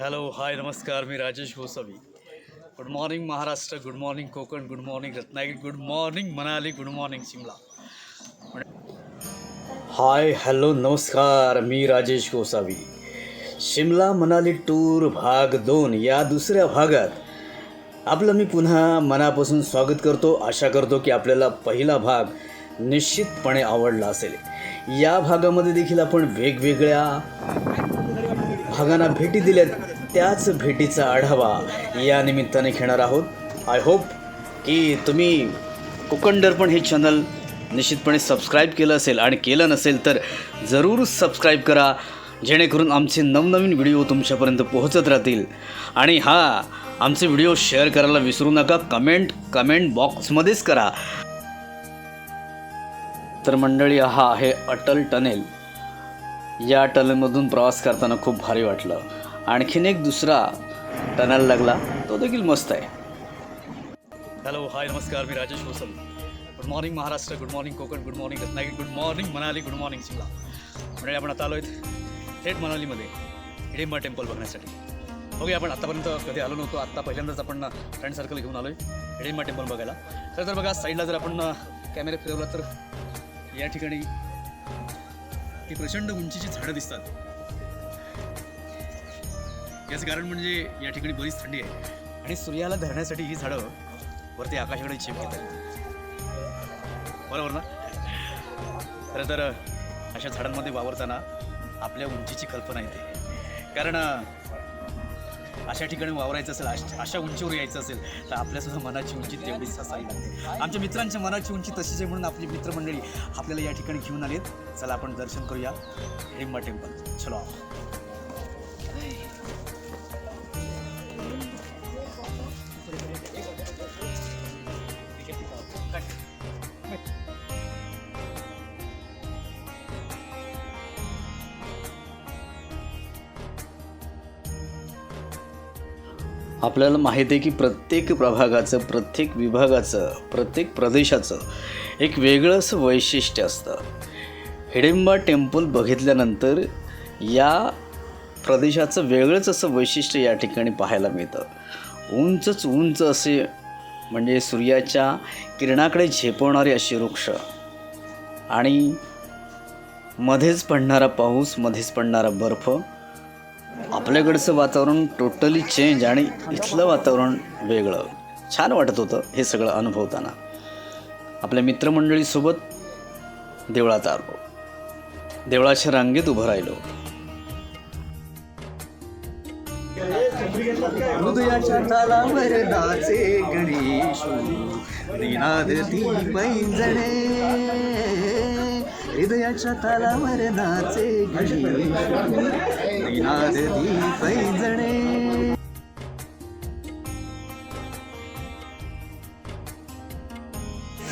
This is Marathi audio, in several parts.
हॅलो हाय नमस्कार मी Rajesh Gosavi. Good morning Maharashtra good morning Konkan good morning Ratnagiri good morning Manali good morning Shimla. Hi hello नमस्कार मी राजेश गोसावी. शिमला मनाली टूर भाग दोन या दुसऱ्या भागात आपलं मी पुन्हा मनापासून स्वागत करतो. आशा करतो की आपल्याला पहिला भाग निश्चितपणे आवडला असेल. या भागामध्ये देखील आपण वेगवेगळ्या भागांना भेटी दिल्या त्याच भेटीचा आढावा या निमित्ताने घेणार आहोत. आय होप की तुम्ही कोकण पण हे चॅनल निश्चितपणे सबस्क्राईब केलं असेल आणि केलं नसेल तर जरूर सबस्क्राईब करा जेणेकरून आमचे नवनवीन व्हिडिओ तुमच्यापर्यंत पोहोचत राहतील. आणि हा आमचे व्हिडिओ शेअर करायला विसरू नका कमेंट कमेंट बॉक्समध्येच करा. तर मंडळी हा आहे अटल टनेल. या टनलमधून प्रवास करताना खूप भारी वाटलं. आणखीन एक दुसरा टनल लागला तो देखील मस्त आहे. हॅलो हाय नमस्कार मी Rajesh Hosal good morning Maharashtra good morning Konkan good morning Ratnagiri good morning Manali good morning Shimla. म्हणजे आपण आता आलो आहेत थेट मनालीमध्ये हिडिंबा टेम्पल बघण्यासाठी. बघूया आपण आतापर्यंत कधी आलो नव्हतो आत्ता पहिल्यांदाच आपण फ्रेंड सर्कल घेऊन आलो आहे हिडिंबा टेम्पल बघायला. खरं तर बघा साईडला जर आपण कॅमेरे फिरवला तर या ठिकाणी ही प्रचंड उंचीची झाडं दिसतात. याचं कारण म्हणजे या ठिकाणी बरीच थंडी आहे. आणि सूर्याला धरण्यासाठी ही झाडं वरती आकाशाकडे चेप घेतात. बरोबर ना? खरं तर अशा झाडांमध्ये वावरताना आपल्या उंचीची कल्पना येते. कारण अशा ठिकाणी वावरायचं असेल अशा उंचीवर यायचं असेल तर आपल्यासुद्धा मनाची उंची तेवढीच असावी लागते. आमच्या मित्रांच्या मनाची उंची तशीच आहे म्हणून आपली मित्रमंडळी आपल्याला या ठिकाणी घेऊन आलेत. चला आपण दर्शन करूया. हिंबा टेम्पल. चलो. आपल्याला माहीत आहे की प्रत्येक प्रभागाचं प्रत्येक विभागाचं प्रत्येक प्रदेशाचं एक वेगळंच वैशिष्ट्य असतं. हिडिंबा टेम्पल बघितल्यानंतर या प्रदेशाचं वेगळंच असं वैशिष्ट्य या ठिकाणी पाहायला मिळतं. उंचच उंच असे म्हणजे सूर्याच्या किरणाकडे झेपवणारे असे वृक्ष आणि मध्येच पडणारा पाऊस मध्येच पडणारा बर्फ आपल्याकडचं वातावरण टोटली चेंज आणि इथलं वातावरण वेगळं. छान वाटत होतं हे सगळं अनुभवताना. आपल्या मित्रमंडळीसोबत देवळात आलो. देवळाच्या रांगेत उभं राहिलो. हृदयाच्या तालावर नाचे गणेश दिनाद ती पैंजणे. हृदयाच्या ताला नाचे गणेश दिनाद ती पैंजणे.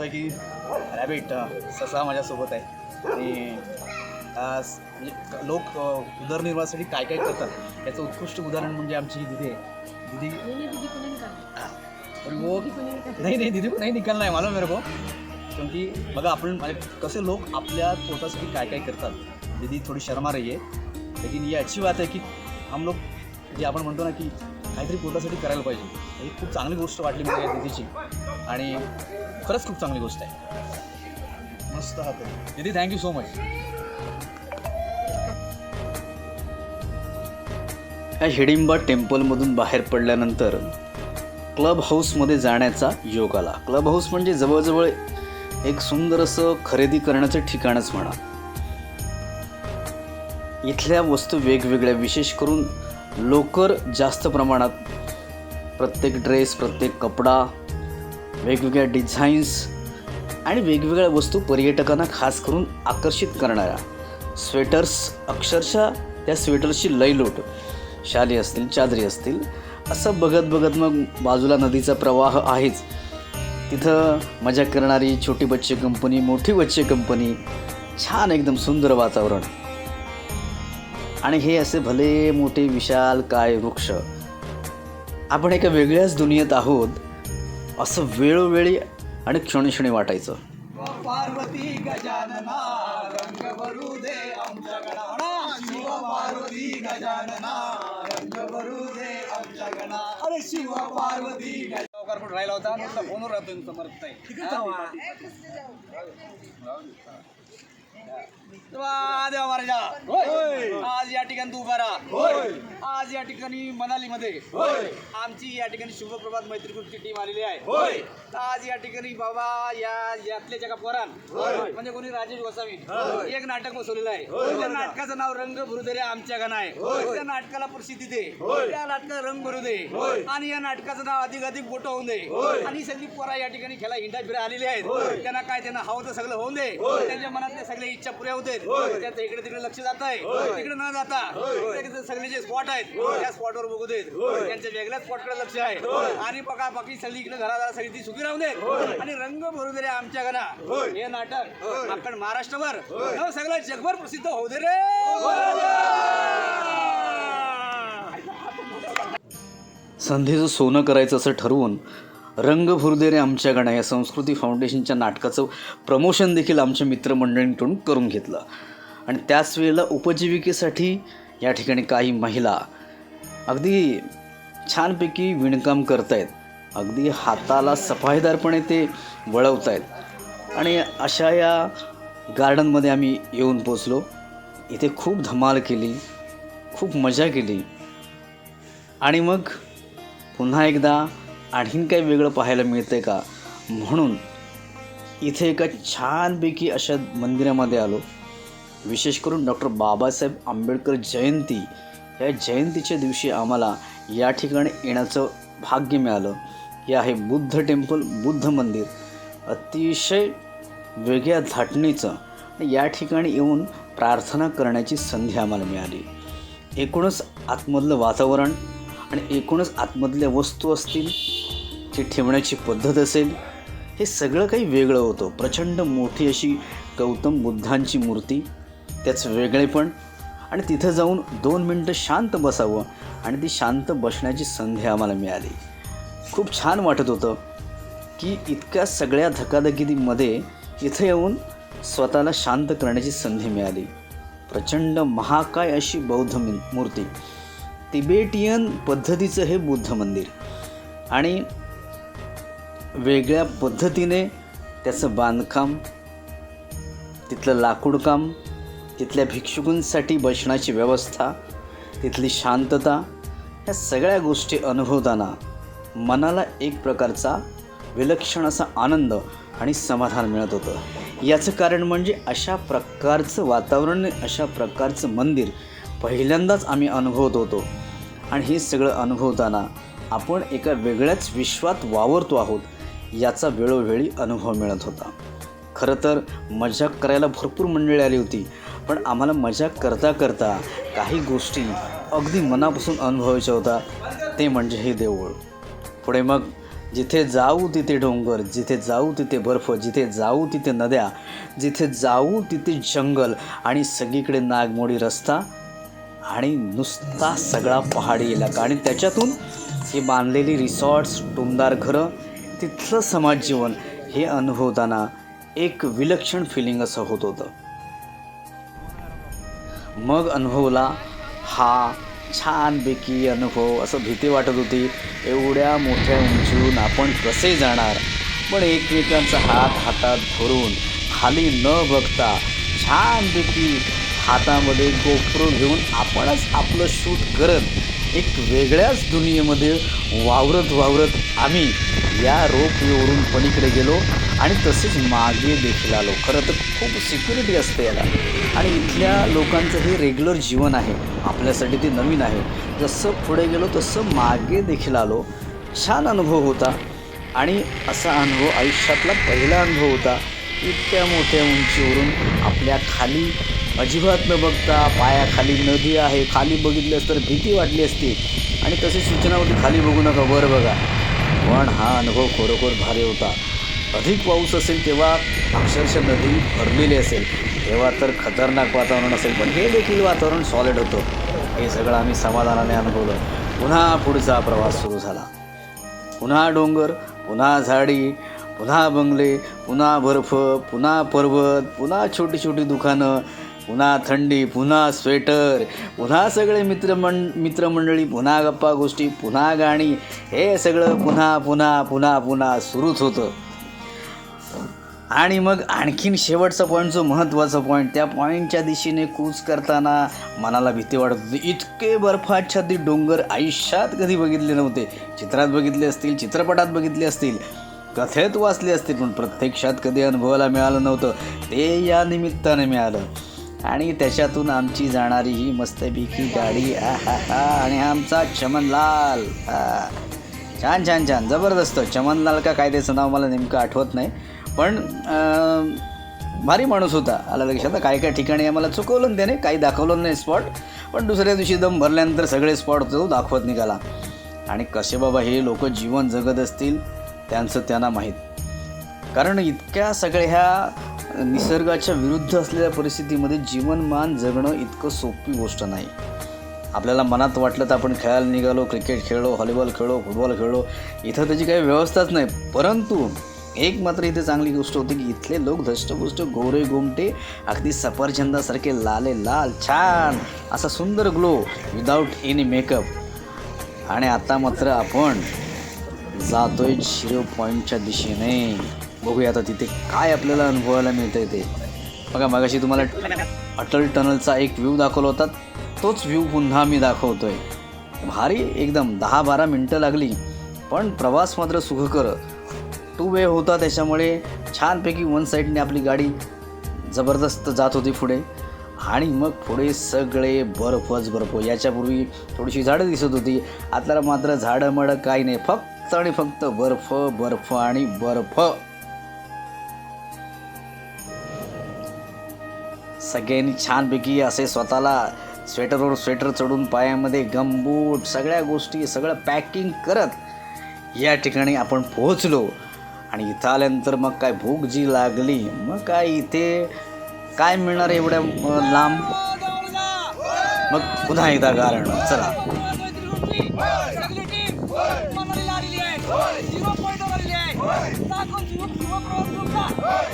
आहे की रॅबिट ससा माझ्यासोबत आहे. आणि म्हणजे लोक उदरनिर्वाहासाठी काय काय करतात याचं उत्कृष्ट उदाहरण म्हणजे आमची ही दिदी आहे. दिदी वो नहीं नहीं दीदी को नहीं निकलना है मालूम है मेरे को क्योंकि बघा आपण म्हणजे कसे लोक आपल्या पोटासाठी काय काय करतात. दीदी थोडी शर्मा रही आहे. लेकिन ये अच्छी बात आहे की हम लोग जे आपण म्हणतो ना की काहीतरी पोटासाठी करायला पाहिजे. ही खूप चांगली गोष्ट वाटली मला या दीदीची. आणि खरंच खूप चांगली गोष्ट आहे. मस्त हात दीदी थँक्यू सो मच या हिडिंबा टेम्पलमधून बाहेर पडल्यानंतर क्लब हाऊसमध्ये जाण्याचा योग आला. क्लब हाऊस म्हणजे जवळजवळ एक सुंदर असं खरेदी करण्याचं ठिकाणच म्हणा. इथल्या वस्तू वेगवेगळ्या विशेष करून लोकर जास्त प्रमाणात प्रत्येक ड्रेस प्रत्येक कपडा वेगवेगळ्या डिझाईन्स आणि वेगवेगळ्या वस्तू पर्यटकांना खास करून आकर्षित करणाऱ्या. स्वेटर्स अक्षरशः त्या स्वेटर्सची लयलोट. शाली असतील चादरी असतील असं बघत बघत मग बाजूला नदीचा प्रवाह आहेच. तिथं मजा करणारी छोटी बच्चे कंपनी मोठी बच्चे कंपनी छान एकदम सुंदर वातावरण. आणि हे असे भले मोठे विशाल काय वृक्ष. आपण एका वेगळ्याच दुनियेत आहोत असं वेळोवेळी आणि क्षणक्षणी वाटायचं. पार्वती गजानना रंग भरू दे आमच्या गणा शिव पार्वती गजानना. रंग भरू दे आमच्या गणा अरे शिव पार्वती लवकर कुठं राहिला होता फोनवर राहतो नुसतं मरत देवा महाराजा आज या ठिकाणी तू उभा राहा. आज या ठिकाणी मनाली मध्ये आमची या ठिकाणी शुभप्रभात मैत्री ग्रुपची टीम आलेली आहे. आज या ठिकाणी बाबा या यातल्या जगा पोरान म्हणजे कोणी राजेश गोसावी एक नाटक बसवलेलं आहे. त्या नाटकाचं नाव रंग भरू दे आमच्या गाणं आहे. त्या नाटकाला प्रसिद्धी दे. त्या नाटकाला रंग भरू दे आणि या नाटकाचं नाव अधिक अधिक मोठं होऊन दे. आणि सगळी पोरा या ठिकाणी खेळा हिंडा फिरा आलेली आहेत. त्यांना काय त्यांना हवं तर सगळं होऊन दे. त्यांच्या मनातल्या सगळ्या इच्छा पुऱ्या होते त्यांचं इकडे तिकडे लक्ष जात आहे. तिकडे न जाता सगळे जे स्पॉट आहेत. त्या स्पॉटवर बघू देत. त्यांच्या वेगळ्या स्पॉटकडे लक्ष आहे. आणि बघा बाकी सगळी इकडे घरादारा सगळी ती सुखी राहू देत. आणि रंग भरू दे रे आमच्या घरा. हे नाटक आपण महाराष्ट्रभर. सगळं जगभर प्रसिद्ध होऊ दे रे. संधीचं सोनं करायचं असं ठरवून रंगभुरदेरे आमच्या गणा या संस्कृती फाउंडेशनच्या नाटकाचं प्रमोशन देखील आमच्या मित्रमंडळींकडून करून घेतलं. आणि त्याच वेळेला उपजीविकेसाठी या ठिकाणी काही महिला अगदी छानपैकी विणकाम करतायत. अगदी हाताला सफाईदारपणे ते वळवत आहेत आणि अशा या गार्डनमध्ये आम्ही येऊन पोचलो. इथे खूप धमाल केली खूप मजा केली. आणि मग पुन्हा एकदा आणखीन काही वेगळं पाहायला मिळतंय का? म्हणून इथे एका छानपैकी अशा मंदिरामध्ये आलो. विशेष करून डॉक्टर बाबासाहेब आंबेडकर जयंती. या जयंतीच्या दिवशी आम्हाला या ठिकाणी येण्याचं भाग्य मिळालं. हे आहे बुद्ध टेम्पल बुद्ध मंदिर. अतिशय वेगळ्या झाटणीचं आणि या ठिकाणी येऊन प्रार्थना करण्याची संधी आम्हाला मिळाली. एकूणच आतमधलं वातावरण आणि एकूणच आतमधल्या वस्तू असतील ती ठेवण्याची पद्धत असेल हे सगळं काही वेगळं होतं. प्रचंड मोठी अशी गौतम बुद्धांची मूर्ती त्याचं वेगळेपण आणि तिथं जाऊन दोन मिनटं शांत बसावं आणि ती शांत बसण्याची संधी आम्हाला मिळाली. खूप छान वाटत होतं की इतक्या सगळ्या धकाधकीमध्ये इथं येऊन स्वतःला शांत करण्याची संधी मिळाली. प्रचंड महाकाय अशी बौद्ध मूर्ती. तिबेटियन पद्धतीचं हे बुद्ध मंदिर. आणि वेगळ्या पद्धतीने त्याचं बांधकाम तिथलं लाकूडकाम तिथल्या भिक्षुकांसाठी बसण्याची व्यवस्था तिथली शांतता या सगळ्या गोष्टी अनुभवताना मनाला एक प्रकारचा विलक्षण असा आनंद आणि समाधान मिळत होतं. याचं कारण म्हणजे अशा प्रकारचं वातावरण अशा प्रकारचं मंदिर पहिल्यांदाच आम्ही अनुभवत होतो. आणि हे सगळं अनुभवताना आपण एका वेगळ्याच विश्वात वावरतो आहोत. याचा वेळोवेळी अनुभव मिळत होता. खरं तर मजा करायला भरपूर मंडळी आली होती पण आम्हाला मजा करता करता काही गोष्टी अगदी मनापासून अनुभवायच्या होता ते म्हणजे हे देऊळ. पुढे मग जिथे जाऊ तिथे डोंगर जिथे जाऊ तिथे बर्फ जिथे जाऊ तिथे नद्या जिथे जाऊ तिथे जंगल आणि सगळीकडे नागमोडी रस्ता आणि नुसता सगळा पहाडी इलाका. आणि त्याच्यातून ही बांधलेली रिसॉर्ट्स टुमदार घरं तिथलं समाजजीवन हे अनुभवताना एक विलक्षण फिलिंग असं होत होतं. मग अनुभवला हा छानपैकी अनुभव असं भीती वाटत होती. एवढ्या मोठ्या उंचीवरून आपण कसे जाणार? पण एकमेकांचा हात हातात धरून खाली न बघता छानपैकी हातामध्ये गोप्रो घेऊन आपणच आपलं शूट करत एक वेगळ्याच दुनियेमध्ये वावरत वावरत आम्ही या रोपवेवरून पलीकडे गेलो आणि तसेच मागे देखील आलो. खरं तर खूप सिक्युरिटी असते याला. आणि इथल्या लोकांचं हे रेग्युलर जीवन आहे. आपल्यासाठी ते नवीन आहे. जसं पुढे गेलो तसं मागे देखील आलो. छान अनुभव होता. आणि असा अनुभव आयुष्यातला पहिला अनुभव होता. इतक्या मोठ्या उंचीवरून आपल्या खाली अजिबात न बघता पायाखाली नदी आहे. खाली बघितल्यास तर भीती वाटली असती. आणि तशी सूचना होती खाली बघू नका. वर बघा. पण हा अनुभव खरोखर भारी होता. अधिक पाऊस असेल तेव्हा अक्षरशः नदी भरलेली असेल. तेव्हा तर खतरनाक वातावरण असेल पण हे देखील वातावरण सॉलिड होतं. हे सगळं आम्ही समाधानाने अनुभवलं. पुन्हा पुढचा प्रवास सुरू झाला. पुन्हा डोंगर पुन्हा झाडी पुन्हा बंगले पुन्हा बर्फ पुन्हा पर्वत पुन्हा छोटी छोटी दुकानं पुन्हा थंडी पुन्हा स्वेटर पुन्हा सगळे मित्रमं मित्रमंडळी पुन्हा गप्पा गोष्टी पुन्हा गाणी. हे सगळं पुन्हा पुन्हा पुन्हा पुन्हा सुरूच होतं. आणि मग आणखीन शेवटचा पॉईंट जो महत्त्वाचा पॉईंट त्या पॉईंटच्या दिशेने कूच करताना मनाला भीती वाटत होती. इतके बर्फाच्छादित डोंगर आयुष्यात कधी बघितले नव्हते. चित्रात बघितले असतील चित्रपटात बघितले असतील कथेत वाचले असतील पण प्रत्यक्षात कधी अनुभवाला मिळालं नव्हतं. ते या निमित्ताने मिळालं. आणि त्याच्यातून आमची जाणारी ही मस्तपैकी गाडी आणि आमचा चमनलाल छान छान छान. जबरदस्त. चमनलाल का काय त्याचं नाव मला नेमकं आठवत नाही. पण भारी माणूस होता. आला लक्षात. काय काय ठिकाणी आम्हाला चुकवलं त्याने काही दाखवलं नाही स्पॉट पण दुसऱ्या दिवशी दम भरल्यानंतर सगळे स्पॉट तो दाखवत निघाला. आणि कसे बाबा हे लोक जीवन जगत असतील त्यांचं त्यांना माहीत. कारण इतक्या सगळ्या निसर्गाच्या विरुद्ध असलेल्या परिस्थितीमध्ये जीवनमान जगणं इतकं सोपी गोष्ट नाही. आपल्याला मनात वाटलं तर आपण खेळायला निघालो क्रिकेट खेळलो व्हॉलीबॉल खेळलो फुटबॉल खेळलो इथं त्याची काही व्यवस्थाच नाही. परंतु एक मात्र इथे चांगली गोष्ट होती की इथले लोक धष्टपुष्ट गोरे गोमटे अगदी सफरचंदासारखे लाले लाल छान असा सुंदर ग्लो विदाऊट एनी मेकअप आणि आता मात्र आपण जातोय झिरो पॉईंटच्या दिशेने. बघूया आता तिथे काय आपल्याला अनुभवायला मिळतंय ते. बघा मगाशी तुम्हाला अटल टनलचा एक व्ह्यू दाखवला होता. तोच व्ह्यू पुन्हा मी दाखवतोय. भारी एकदम दहा बारा मिनटं लागली. पण प्रवास मात्र सुखकर. टू वे होता त्याच्यामुळे छानपैकी वन साईडने आपली गाडी जबरदस्त जात होती पुढे. आणि मग पुढे सगळे बर्फच बर्फ. याच्यापूर्वी थोडीशी झाडं दिसत होती. आता मात्र झाडं मडं काही नाही. फक्त आणि फक्त बर्फ बर्फ आणि बर्फ. सगळ्यांनी छानपैकी असे स्वतःला स्वेटरवर स्वेटर चढून पायामध्ये गमबूट सगळ्या गोष्टी सगळं पॅकिंग करत या ठिकाणी आपण पोहोचलो. आणि इथं आल्यानंतर मग काय भूक जी लागली मग काय इथे काय मिळणार एवढ्या लांब? मग पुन्हा एकदा कारण चला.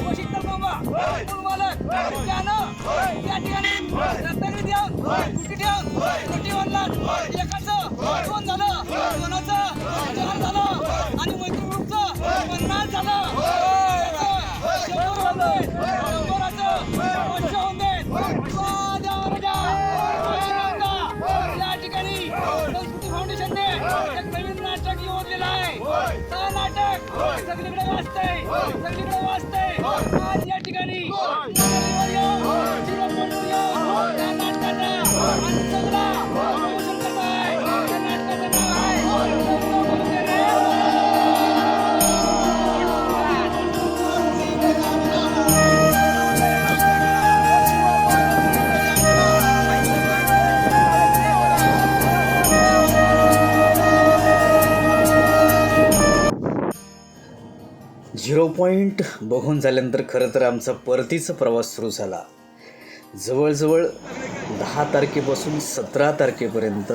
सगळी रत्नागिरी देऊन कुठे देऊन कुठे म्हणलात एकाचं दोन झालं दोनाचं चार झालं आणि मैत्री ग्रुपचं पन्नास झालं शंभर होऊन शंभराचं पाचशे होऊन या ठिकाणी संस्कृती फाउंडेशनने एक नवीन नाटक योजलेलं आहे नाटक सगळीकडे वाचतंय सगळीकडे वाच पॉईंट बघून झाल्यानंतर खरं तर आमचा परतीचा प्रवास सुरू झाला. जवळजवळ दहा तारखेपासून सतरा तारखेपर्यंत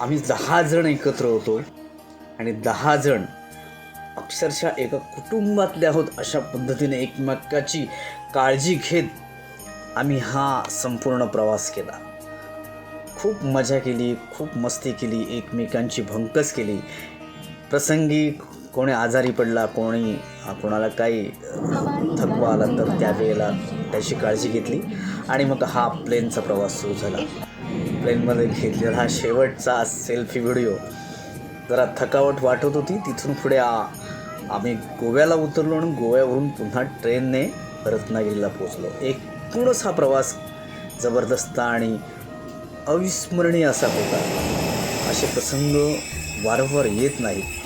आम्ही दहा जण एकत्र होतो आणि दहा जण अक्षरशः एका कुटुंबातले आहोत अशा पद्धतीने एकमेकाची काळजी घेत आम्ही हा संपूर्ण प्रवास केला. खूप मजा केली खूप मस्ती केली एकमेकांची भंकस केली. प्रसंगी कोणी आजारी पडला कोणी कोणाला काही थकवा आला तर त्यावेळेला त्याची काळजी घेतली आणि मग हा प्लेनचा प्रवास सुरू झाला. प्लेनमध्ये घेतलेला हा शेवटचा सेल्फी व्हिडिओ. जरा थकावट वाटत होती. तिथून पुढे आम्ही गोव्याला उतरलो आणि गोव्यावरून पुन्हा ट्रेनने रत्नागिरीला पोचलो एकूणच हा प्रवास जबरदस्त आणि अविस्मरणीय असा होता. असे प्रसंग वारंवार येत नाहीत.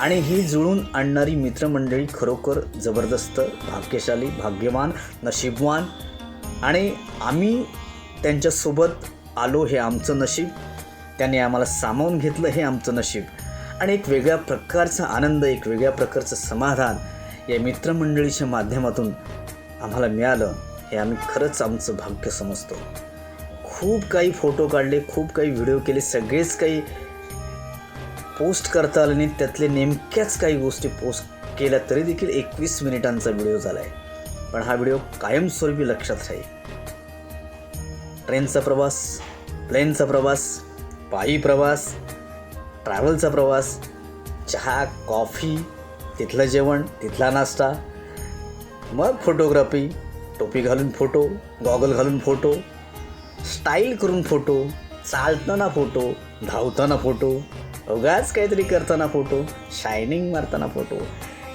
आणि ही जुळून आणणारी मित्रमंडळी खरोखर जबरदस्त भाग्यशाली भाग्यवान नशीबवान. आणि आम्ही त्यांच्यासोबत आलो हे आमचं नशीब. त्यांनी आम्हाला सामावून घेतलं हे आमचं नशीब. आणि एक वेगळ्या प्रकारचा आनंद एक वेगळ्या प्रकारचं समाधान या मित्रमंडळीच्या माध्यमातून आम्हाला मिळालं. हे आम्ही खरंच आमचं भाग्य समजतो. खूप काही फोटो काढले खूप काही व्हिडिओ केले सगळेच काही पोस्ट करता आलं नाही त्यातले नेमक्याच काही गोष्टी पोस्ट केल्या तरी देखील एकवीस मिनिटांचा व्हिडिओ झाला आहे पण हा व्हिडिओ कायमस्वरूपी लक्षात राहील. ट्रेनचा प्रवास प्लेनचा प्रवास पायी प्रवास ट्रॅव्हलचा प्रवास चहा कॉफी तिथलं जेवण तिथला नाश्ता मग फोटोग्राफी टोपी घालून फोटो गॉगल घालून फोटो स्टाईल करून फोटो चालताना फोटो धावताना फोटो उगाच काहीतरी करताना फोटो शायनिंग मारताना फोटो.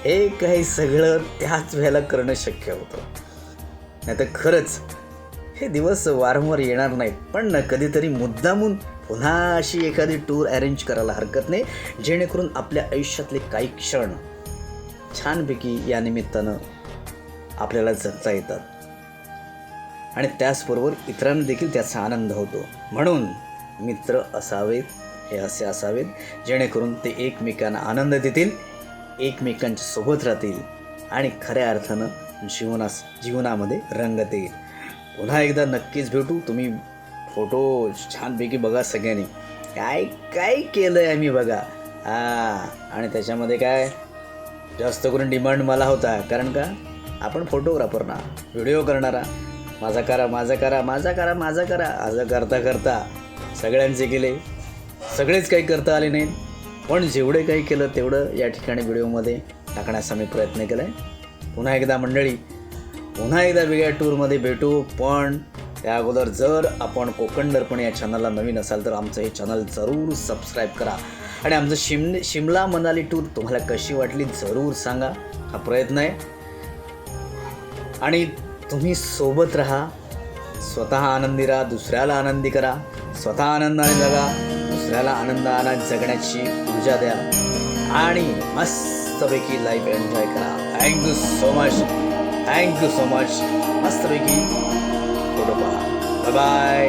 हे काही सगळं त्याच वेळेला करणं शक्य होतं. नाही तर खरंच हे दिवस वारंवार येणार नाहीत. पण ना कधीतरी मुद्दामून पुन्हा अशी एखादी टूर अरेंज करायला हरकत नाही जेणेकरून आपल्या आयुष्यातले काही क्षण छानपैकी या निमित्तानं आपल्याला जगता येतात. आणि त्याचबरोबर इतरांना देखील त्याचा आनंद होतो. म्हणून मित्र असावेत हे असे असावेत जेणेकरून ते एकमेकांना आनंद देतील एकमेकांच्या सोबत राहतील आणि खऱ्या अर्थानं जीवनास जीवनामध्ये रंगत येईल. पुन्हा एकदा नक्कीच भेटू. तुम्ही फोटो छानपैकी बघा सगळ्यांनी. काय काय केलं आहे आम्ही बघा. हां आणि त्याच्यामध्ये काय? जास्त करून डिमांड मला होता. कारण का? आपण फोटोग्राफर ना. व्हिडिओ करणारा. माझा करा माझा करा माझा करा माझा करा. असं करता करता सगळ्यांचे केले. सगळेच काही करता आले नाहीत. पण जेवढे काही केलं तेवढं या ठिकाणी व्हिडिओमध्ये टाकण्याचा मी प्रयत्न केला आहे पुन्हा एकदा मंडळी पुन्हा एकदा वेगळ्या टूरमध्ये भेटू पण त्या अगोदर जर आपण कोकण दर्पण या चॅनलला नवीन असाल तर आमचं हे चॅनल जरूर सबस्क्राईब करा. आणि आमचं शिम शिमला मनाली टूर तुम्हाला कशी वाटली जरूर सांगा. हा प्रयत्न आहे. आणि तुम्ही सोबत राहा. स्वतः आनंदी राहा दुसऱ्याला आनंदी करा. स्वतः आनंदाने जगा. दुसऱ्याला आनंदाने जगण्याची ऊर्जा द्या. आणि मस्तपैकी लाईफ एन्जॉय करा. Thank you so much thank you so much मस्तपैकी फोटो पहा. बाय